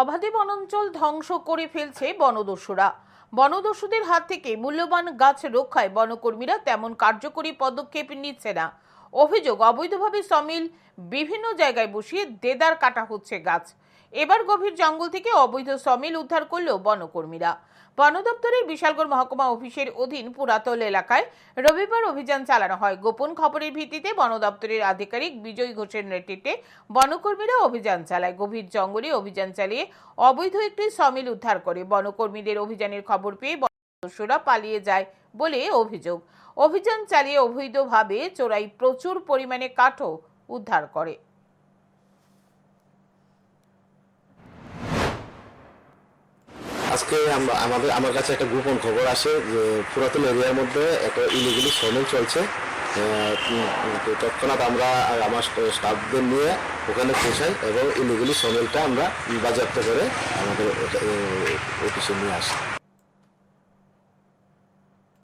অবাধে বনাঞ্চল ধ্বংস করে ফেলছে বনদস্যুরা। বনদস্যুদের হাত থেকে মূল্যবান গাছ রক্ষায় বনকর্মীরা তেমন কার্যকরী পদক্ষেপ নিচ্ছে না। অভিযোগ, অবৈধভাবে সমিল বিভিন্ন জায়গায় বসিয়ে দেদার কাটা হচ্ছে গাছ। এবার গভীর জঙ্গল থেকে অবৈধ সমিল উদ্ধার করল বনকর্মীরা। বন দপ্তরের বিশালগড় মহকুমা অফিসের অধীন পুরাতল এলাকায় রবিবার অভিযান চালানো হয়। গোপন খবরের ভিত্তিতে বন দপ্তরের আধিকারিক বিজয় ঘোষের নেতৃত্বে বনকর্মীরা অভিযান চালায়। গভীর জঙ্গলে অভিযান চালিয়ে অবৈধ একটি সমিল উদ্ধার করে। বনকর্মীদের অভিযানের খবর পেয়ে সদস্যরা পালিয়ে যায় বলে অভিযোগ। অভিযান চালিয়ে অবৈধভাবে চোরাই প্রচুর পরিমাণে কাঠও উদ্ধার করে। আজকে আমাদের, আমার কাছে একটা গোপন খবর আসে যে পুরাতন এরিয়ার মধ্যে একটা ইলিগেলি শ্রমিক চলছে। তৎক্ষণাৎ আমরা আমার স্টাফদের নিয়ে ওখানে পৌঁছাই এবং ইলিগেলি শ্রমিকটা আমরা বাজেয়াপ্ত করে আমাদের অফিসে নিয়ে আসি।